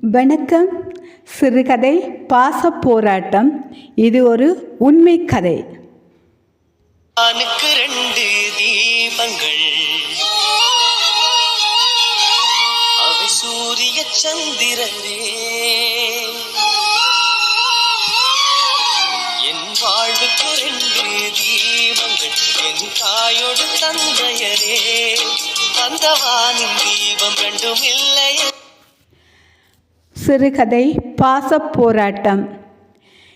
வணக்கம். சிறுகதை பாச போராட்டம். இது ஒரு உண்மை கதை. ரெண்டு தீபங்கள். அவை சூரிய சந்திரரே என் வாழ்வுக்கு ரெண்டு தீபங்கள். என் தாயோடு தந்தையரே. அந்த வானின் தீபம் ரெண்டும் இல்லையே. சிறுகதை பாசப்போராட்டம்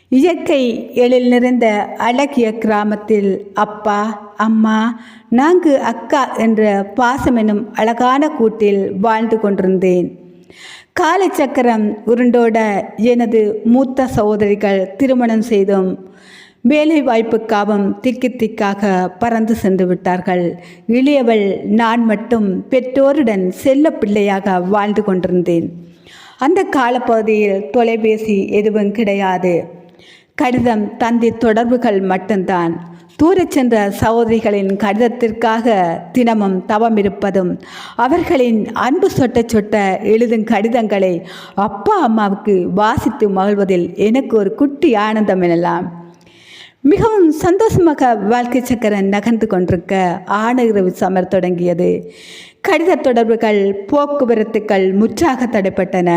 இயற்கை எழில் நிறைந்த அழகிய கிராமத்தில் அப்பா அம்மா நான்கு அக்கா என்ற பாசம் எனும் அழகான கூட்டில் வாழ்ந்து கொண்டிருந்தேன். காலச்சக்கரம் உருண்டோட எனது மூத்த சகோதரிகள் திருமணம் செய்தும் வேலை வாய்ப்புக்காகவும் திக்கி திக்காக பறந்து சென்று விட்டார்கள். இளையவள் நான் மட்டும் பெற்றோருடன் செல்ல பிள்ளையாக வாழ்ந்து கொண்டிருந்தேன். அந்த காலப்பகுதியில் தொலைபேசி எதுவும் கிடையாது. கடிதம் தந்தி தொடர்புகள் மட்டும்தான். தூரச் சென்ற சகோதரிகளின் கடிதத்திற்காக தினமும் தவம் இருப்பதும் அவர்களின் அன்பு சொட்ட சொட்ட எழுதும் கடிதங்களை அப்பா அம்மாவுக்கு வாசித்து மகிழ்வதில் எனக்கு ஒரு குட்டி ஆனந்தம் எனலாம். மிகவும் சந்தோஷமாக வாழ்க்கை சக்கரம் நகர்ந்து கொண்டிருக்க ஆணையிறவு சமர் தொடங்கியது. கடித தொடர்புகள் போக்குவரத்துக்கள் முற்றாக தடைப்பட்டன.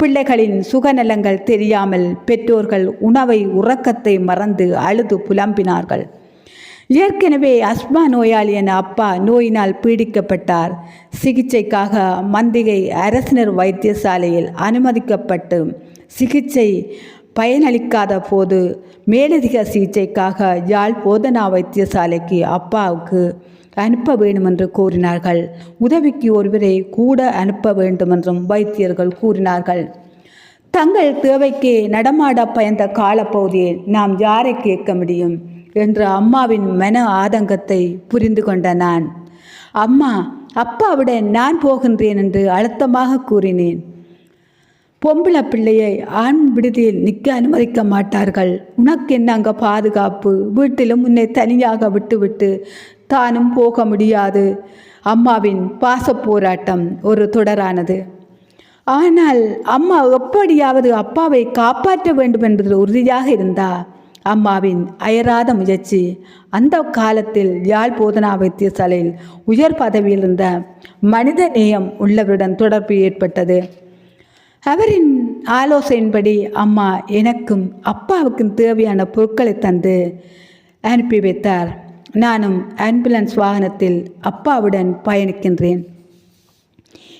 பிள்ளைகளின் சுகநலங்கள் தெரியாமல் பெற்றோர்கள் உணவை உறக்கத்தை மறந்து அழுது புலம்பினார்கள். ஏற்கனவே அஸ்மா நோயாளி என அப்பா நோயினால் பீடிக்கப்பட்டார். சிகிச்சைக்காக மந்திகை அரசினர் வைத்தியசாலையில் அனுமதிக்கப்பட்டு சிகிச்சை பயனளிக்காத போது மேலதிக சிகிச்சைக்காக யாழ் போதனா வைத்தியசாலைக்கு அப்பாவுக்கு அனுப்ப வேண்டுமென்று கூறினார்கள். உதவிக்கு ஒருவரை கூட அனுப்ப வேண்டுமென்றும் வைத்தியர்கள் கூறினார்கள். தங்கள் தேவைக்கு நடமாட பயந்த காலப்பகுதியில் நாம் யாரை கேட்க முடியும்? என்று அம்மாவின் மன ஆதங்கத்தை புரிந்து கொண்ட நான். அம்மா அப்பாவிட நான் போகின்றேன் என்று அழுத்தமாக கூறினேன். பொம்பளை பிள்ளையை ஆண் விடுதியில் நிற்க அனுமதிக்க மாட்டார்கள். உனக்கு என்ன அங்கே பாதுகாப்பு? வீட்டிலும் உன்னை தனியாக விட்டுவிட்டு தானும் போக முடியாது. அம்மாவின் பாச போராட்டம் ஒரு தொடரானது. ஆனால் அம்மா எப்படியாவது அப்பாவை காப்பாற்ற வேண்டும் என்பதில் உறுதியாக இருந்தா? அம்மாவின் அயராத முயற்சி. அந்த காலத்தில் யாழ் போதனா வைத்தியசாலையில் உயர் பதவியில் இருந்த மனித நேயம் உள்ளவருடன் தொடர்பு ஏற்பட்டது. அவரின் ஆலோசனையின்படி அம்மா எனக்கும் அப்பாவுக்கும் தேவையான பொருட்களை தந்து அனுப்பி வைத்தார். நானும் ஆம்புலன்ஸ் வாகனத்தில் அப்பாவுடன் பயணிக்கின்றேன்.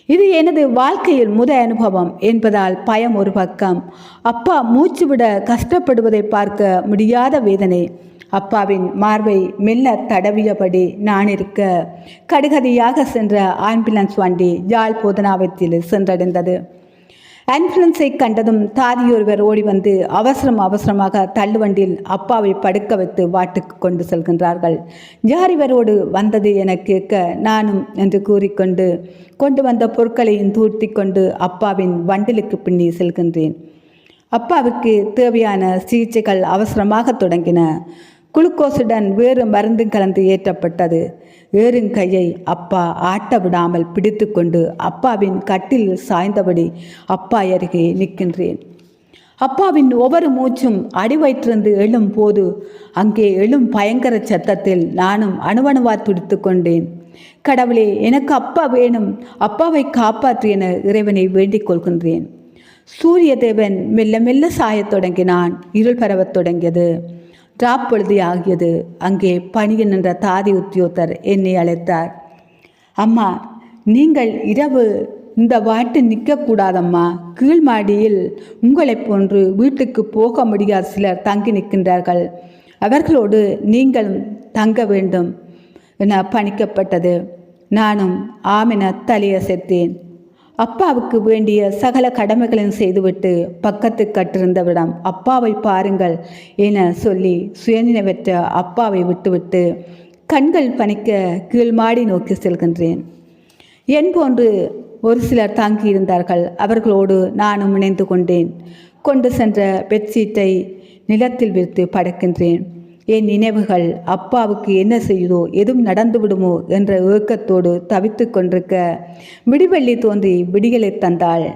இது எனது வாழ்க்கையில் முத அனுபவம் என்பதால் பயம் ஒரு பக்கம். அப்பா மூச்சு விட கஷ்டப்படுவதை பார்க்க முடியாத வேதனை. அப்பாவின் மார்பை மெல்ல தடவியபடி நான் இருக்க கடுகதியாக சென்ற ஆம்புலன்ஸ் வண்டி யாழ் போதனாவத்தில் சென்றடைந்தது. ஆம்புலன்ஸை கண்டதும் தாதியொருவர் ஓடி வந்து அவசரம் அவசரமாக தள்ளுவண்டியில் அப்பாவை படுக்க வைத்து வாட்டுக்கு கொண்டு செல்கின்றார்கள். ஜாரிவரோடு வந்தது என கேட்க நானும் என்று கூறிக்கொண்டு கொண்டு வந்த பொருட்களையும் தூர்த்தி கொண்டு அப்பாவின் வண்டிலுக்கு பின்னி செல்கின்றேன். அப்பாவுக்கு தேவையான சிகிச்சைகள் அவசரமாக தொடங்கின. குளுக்கோஸுடன் வேறு மருந்து கலந்து ஏற்றப்பட்டது. ஏறுங்கையை அப்பா ஆட்ட விடாமல் பிடித்து கொண்டு அப்பாவின் கட்டில் சாய்ந்தபடி அப்பா அருகே நிற்கின்றேன். அப்பாவின் ஒவ்வொரு மூச்சும் அடிவயிற்றிருந்து எழும் போது அங்கே எழும் பயங்கர சத்தத்தில் நானும் அணுவணுவா துடித்து கொண்டேன். கடவுளே எனக்கு அப்பா வேணும். அப்பாவை காப்பாற்று என இறைவனை வேண்டிக் கொள்கின்றேன். சூரிய தேவன் மெல்ல மெல்ல சாயத் தொடங்கினான். இருள் பரவத் தொடங்கியது. ஸ்டாப் பொழுது ஆகியது அங்கே பணியில் நின்ற தாதி உத்தியோகத்தர் என்னை அழைத்தார். அம்மா நீங்கள் இரவு இந்த வாட்டு நிற்கக்கூடாதம்மா. கீழ் மாடியில் உங்களைப் போன்று வீட்டுக்கு போக முடியாத சிலர் தங்கி நிற்கின்றார்கள். அவர்களோடு நீங்களும் தங்க வேண்டும் என பணிக்கப்பட்டது. நானும் ஆமென தலையசைத்தேன். அப்பாவுக்கு வேண்டிய சகல கடமைகளையும் செய்துவிட்டு பக்கத்து கட்டிருந்தவிடம் அப்பாவை பாருங்கள் என சொல்லி சுயநினைவற்ற அப்பாவை விட்டுவிட்டு கண்கள் பணிக்க கீழ்மாடி நோக்கி செல்கின்றேன். என் போன்று ஒரு சிலர் தாங்கியிருந்தார்கள். அவர்களோடு நானும் இணைந்து கொண்டேன். கொண்டு சென்ற பெட்ஷீட்டை நிலத்தில் விரித்து படுக்கின்றேன். என் நினைவுகள் அப்பாவுக்கு என்ன செய்யுதோ எதுவும் நடந்து விடுமோ என்ற ஏக்கத்தோடு தவித்து கொண்டிருக்க விடிவெள்ளி தோன்றி விடிகளை தந்தாள்.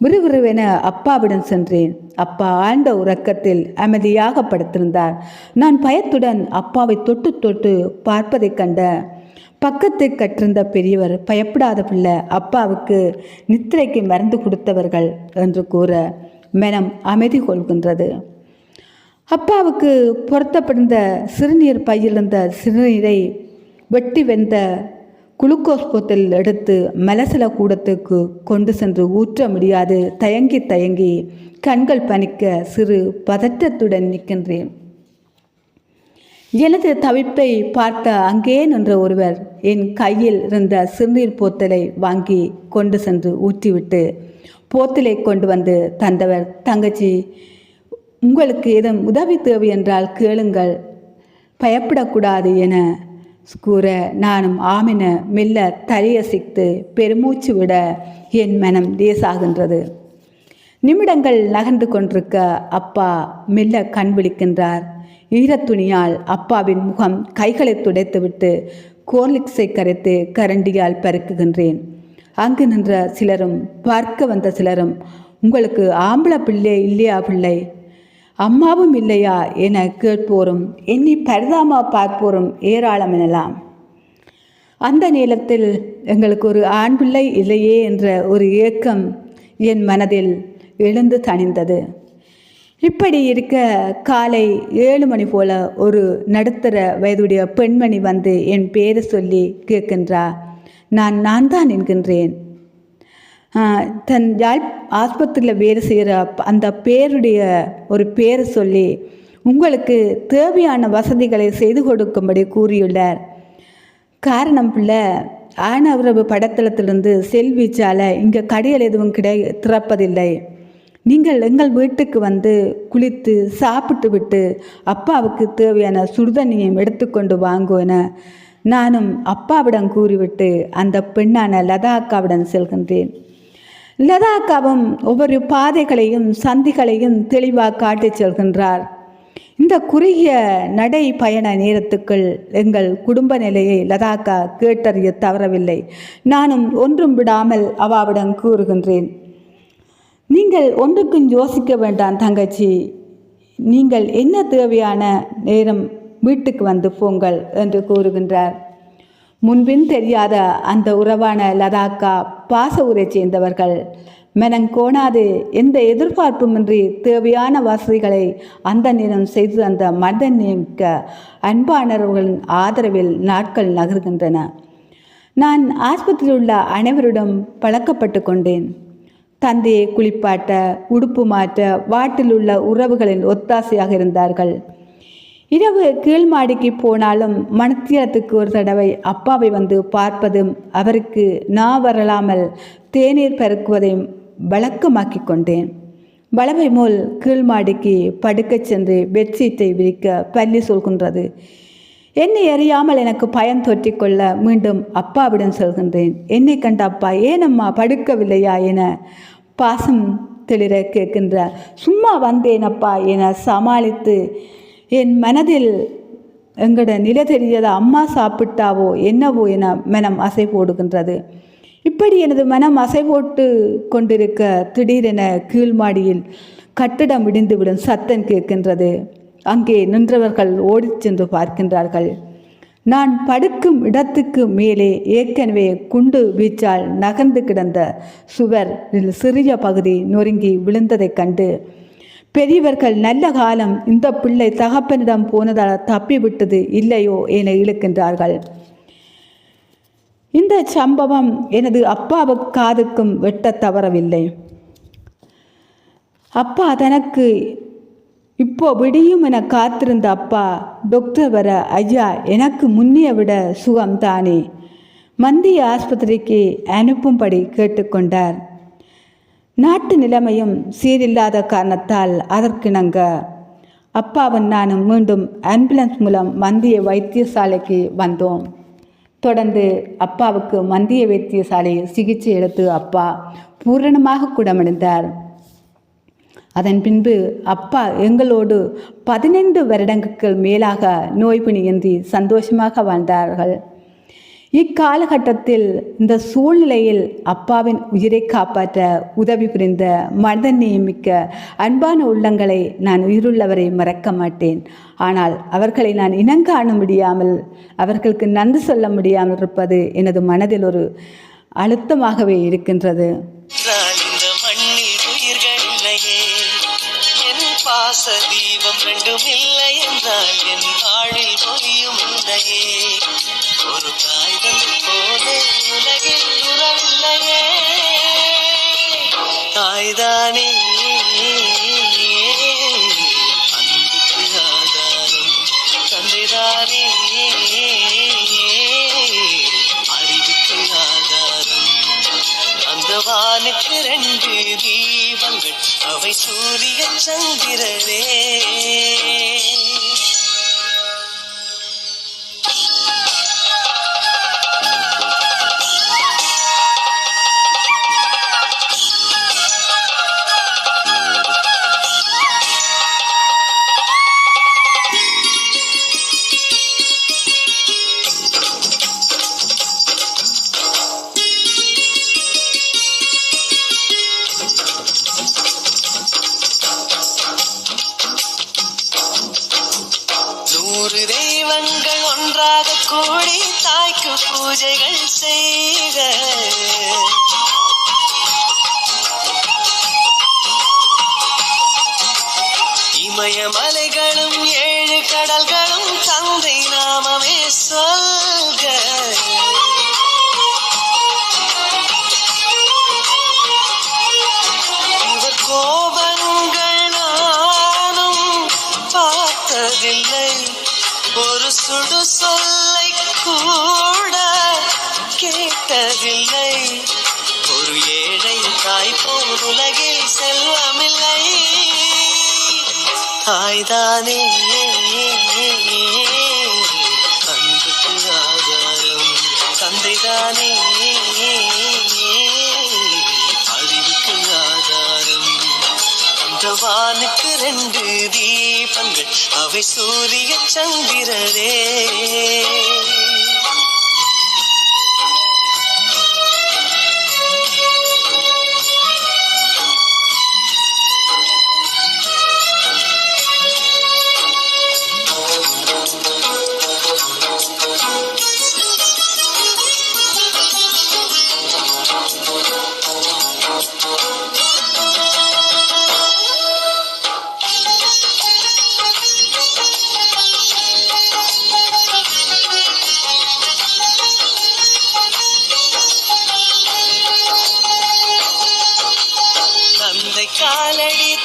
விறுவிறுவென அப்பாவிடம் சென்றேன். அப்பா ஆழ்ந்த உறக்கத்தில் அமைதியாக படுத்திருந்தார். நான் பயத்துடன் அப்பாவை தொட்டு தொட்டு பார்ப்பதைக் கண்ட பக்கத்து கற்றிருந்த பெரியவர் பயப்படாத பிள்ளை அப்பாவுக்கு நித்திரைக்கு மருந்து கொடுத்தவர்கள் என்று கூற மனம் அமைதி கொள்கின்றது. அப்பாவுக்கு பொருத்தப்பட்டிருந்த சிறுநீர் பையிலிருந்த சிறுநீரை வெட்டி வெந்த குளுக்கோஸ் போத்தல் எடுத்து மலசல கூடத்துக்கு கொண்டு சென்று ஊற்ற முடியாது. தயங்கி தயங்கி கண்கள் பணிக்க சிறு பதற்றத்துடன் நிற்கின்றேன். எனது தவிப்பை பார்த்த அங்கே நின்ற ஒருவர் என் கையில் இருந்த சிறுநீர் போத்தலை வாங்கி கொண்டு சென்று ஊற்றிவிட்டு போத்தலை கொண்டு வந்து தந்தவர் தங்கச்சி உங்களுக்கு ஏதும் உதவி தேவை என்றால் கேளுங்கள். பயப்படக்கூடாது என கூற நானும் ஆமென மெல்ல தலையசைத்து பெருமூச்சு விட என் மனம் லேசாகின்றது. நிமிடங்கள் நகர்ந்து கொண்டிருக்க அப்பா மெல்ல கண் விழிக்கின்றார். ஈரத்துணியால் அப்பாவின் முகம் கைகளை துடைத்துவிட்டு கோர்லிக்ஸை கரைத்து கரண்டியால் பருக்குகின்றேன் அங்கு நின்ற சிலரும் பார்க்க வந்த சிலரும் உங்களுக்கு ஆம்பளை பிள்ளை இல்லையா பிள்ளை? அம்மாவும் இல்லையா என கேட்போரும் எண்ணி பரிதாமா பார்ப்போரும் ஏராளம் எனலாம். அந்த நேரத்தில் எங்களுக்கு ஒரு ஆண் பிள்ளை இல்லையே என்ற ஒரு ஏக்கம் என் மனதில் எழுந்து தணிந்தது. இப்படி இருக்க காலை ஏழு மணி போல ஒரு நடுத்தர வயதுடைய பெண்மணி வந்து என் பேரை சொல்லி கேட்கின்றா. நான் நான் தான் என்கின்றேன். தன் யாழ் ஆஸ்பத்திரியில் வேலை செய்கிற அந்த பேருடைய ஒரு பேரை சொல்லி உங்களுக்கு தேவையான வசதிகளை செய்து கொடுக்கும்படி கூறியுள்ளார். காரணம் பிள்ளை ஆணவரவு படத்தளத்திலிருந்து செல்வீச்சால் இங்கே கடையில் எதுவும் கிடை திறப்பதில்லை. நீங்கள் எங்கள் வீட்டுக்கு வந்து குளித்து சாப்பிட்டு விட்டு அப்பாவுக்கு தேவையான சுடுதண்ணியும் எடுத்துக்கொண்டு வாங்கோ என நானும் அப்பாவிடம் கூறிவிட்டு அந்த பெண்ணான லதா அக்காவிடம் செல்கின்றேன். லதாக்காவும் ஒவ்வொரு பாதைகளையும் சந்திகளையும் தெளிவாக காட்டிச் செல்கின்றார். இந்த குறுகிய நடை பயண நேரத்துக்குள் எங்கள் குடும்ப நிலையை லதாக்கா கேட்டறிய தவறவில்லை. நானும் ஒன்றும் விடாமல் அவாவிடம் கூறுகின்றேன். நீங்கள் ஒன்றுக்கும் யோசிக்க வேண்டாம் தங்கச்சி. நீங்கள் என்ன தேவையான நேரம் வீட்டுக்கு வந்து போங்கள் என்று கூறுகின்றார். முன்பின் தெரியாத அந்த உறவான லதாக்கா பாச ஊரைச் சேர்ந்தவர்கள். மெனங்கோணாது எந்த எதிர்பார்ப்புமின்றி தேவையான வசதிகளை அந்த நேரம் செய்து அந்த மனிதன் நியமிக்க அன்பானவர்களின் ஆதரவில் நாட்கள் நகர்கின்றன. நான் ஆஸ்பத்திரியில் உள்ள அனைவரிடம் பழக்கப்பட்டு கொண்டேன். தந்தையை குளிப்பாட்ட உடுப்பு மாற்ற வாட்டில் உள்ள உறவுகளின் ஒத்தாசையாக இருந்தார்கள். இரவு கீழ் மாடிக்கு போனாலும் மணத்தியத்துக்கு ஒரு தடவை அப்பாவை வந்து பார்ப்பதும் அவருக்கு நான் வரலாமல் தேநீர் பருக்குவதையும் வழக்கமாக்கி கொண்டேன். வளமை மூல் கீழ் மாடிக்கு படுக்கச் சென்று பெட்ஷீட்டை விரிக்க பள்ளி சொல்கின்றது என்னை அறியாமல் எனக்கு பயம் தொற்றிக்கொள்ள மீண்டும் அப்பாவிடம் சொல்கின்றேன். என்னை கண்ட அப்பா ஏனம்மா படுக்கவில்லையா என பாசம் தெளிர கேட்கின்ற சும்மா வந்தேன் அப்பா என சமாளித்து என் மனதில் எங்கட நிலை தெரியாத அம்மா சாப்பிட்டாவோ என்னவோ என மனம் அசை போடுகின்றது இப்படி எனது மனம் அசை போட்டு கொண்டிருக்க திடீரென கீழ்மாடியில் கட்டிடம் இடிந்துவிடும் சத்தம் கேட்கின்றது. அங்கே நின்றவர்கள் ஓடிச் சென்று பார்க்கின்றார்கள். நான் படுக்கும் இடத்துக்கு மேலே ஏற்கனவே குண்டு வீச்சால் நகர்ந்து கிடந்த சுவரில் சிறிய பகுதி நொறுங்கி விழுந்ததைக் கண்டு பெரியவர்கள் நல்ல காலம் இந்த பிள்ளை தகப்பனிடம் போனதால் தப்பிவிட்டது இல்லையோ என இழுக்கின்றார்கள். இந்த சம்பவம் எனது அப்பாவு காதுக்கும் வெட்ட தவறவில்லை. அப்பா தனக்கு இப்போ விடியும் என காத்திருந்த அப்பா டாக்டர் வர ஐயா எனக்கு முன்னே விட சுகம் தானே மந்திய ஆஸ்பத்திரிக்கு அனுப்பும்படி கேட்டுக்கொண்டார். நாட்டு நிலைமையும் சீரில்லாத காரணத்தால் அதற்கிணங்க. அப்பாவும் நானும் மீண்டும் ஆம்புலன்ஸ் மூலம் மந்திய வைத்தியசாலைக்கு வந்தோம். தொடர்ந்து அப்பாவுக்கு மந்திய வைத்தியசாலையில் சிகிச்சை எடுத்து அப்பா பூரணமாக குணமடைந்தார். அதன் பின்பு அப்பா எங்களோடு பதினைந்து வருடங்களுக்கு மேலாக நோய்பிணியின்றி சந்தோஷமாக வாழ்ந்தார்கள். இக்காலகட்டத்தில் இந்த சூழ்நிலையில் அப்பாவின் உயிரை காப்பாற்ற உதவி புரிந்த மனதன் நியமிக்க அன்பான உள்ளங்களை நான் உயிருள்ளவரை மறக்க மாட்டேன். ஆனால் அவர்களை நான் இனங்காண முடியாமல் அவர்களுக்கு நன்றி சொல்ல முடியாமல் இருப்பது எனது மனதில் ஒரு அழுத்தமாகவே இருக்கின்றது. பாச தீபம் ரெண்டும் இல்லை என்றால் என் ஆழில் பொழியும் இல்லையே. உறவில்லையே தாய்தானே. அன்புக்கு ஆதாரம் தந்தைதானே. அறிவுக்கு ஆதாரம் அந்த வானுக்கு ரெண்டு தீபங்கள். அவை சூரிய சந்திரரே இமயமலைகளும் ஏழு கடல்களும் தந்தை நாமமே சொல்க இவர் கோபங்கள் நானும் பார்த்ததில்லை. ஒரு சுடு சொல்லை கூட கேட்டதில்லை. ஒரு ஏழை தாய் போல் உலகில் செல்வமில்லை தாய்தானே. அன்புக்கு ஆதாரம் தந்தைதானே. அறிவுக்கு ஆதாரம் அந்த வானுக்கு ரெண்டு தீபங்கள் அவை சூரிய சந்திரரே.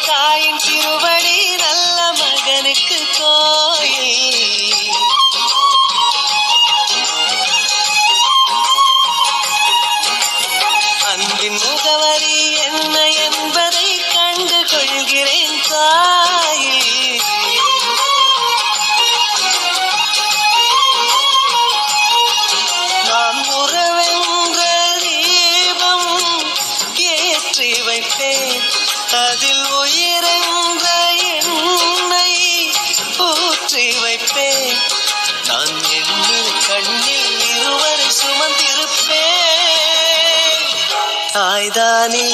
தாயின் திருவடி நல்ல மகனுக்கு கோயில் தாய்தானே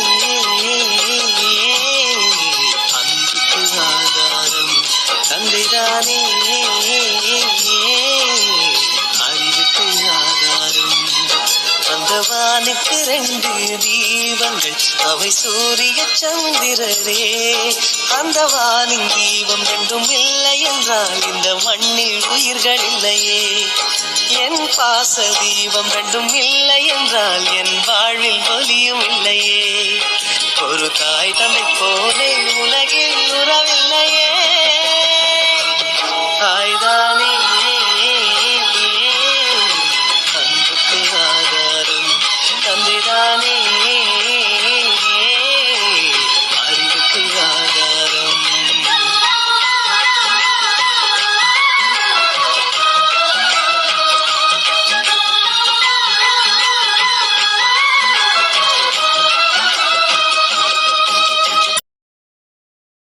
அன்புக்கு ஆதாரம் தந்தைதானே. அறிவுக்கு ஆதாரம் அந்த வானுக்கு ரெண்டு தீபங்கள். அவை சூரிய சந்திரரே. அந்த வானின் தீபம் ரெண்டும் இல்லை என்றால் இந்த மண்ணில் உயிர்கள் இல்லையே. என் பாச தீபம் ரெண்டும் இல்லை என்றால் என் வாழ்வில் ஒலியும் இல்லையே. ஒரு தாய் தந்தை போலே உலகில் உறவில்லையே.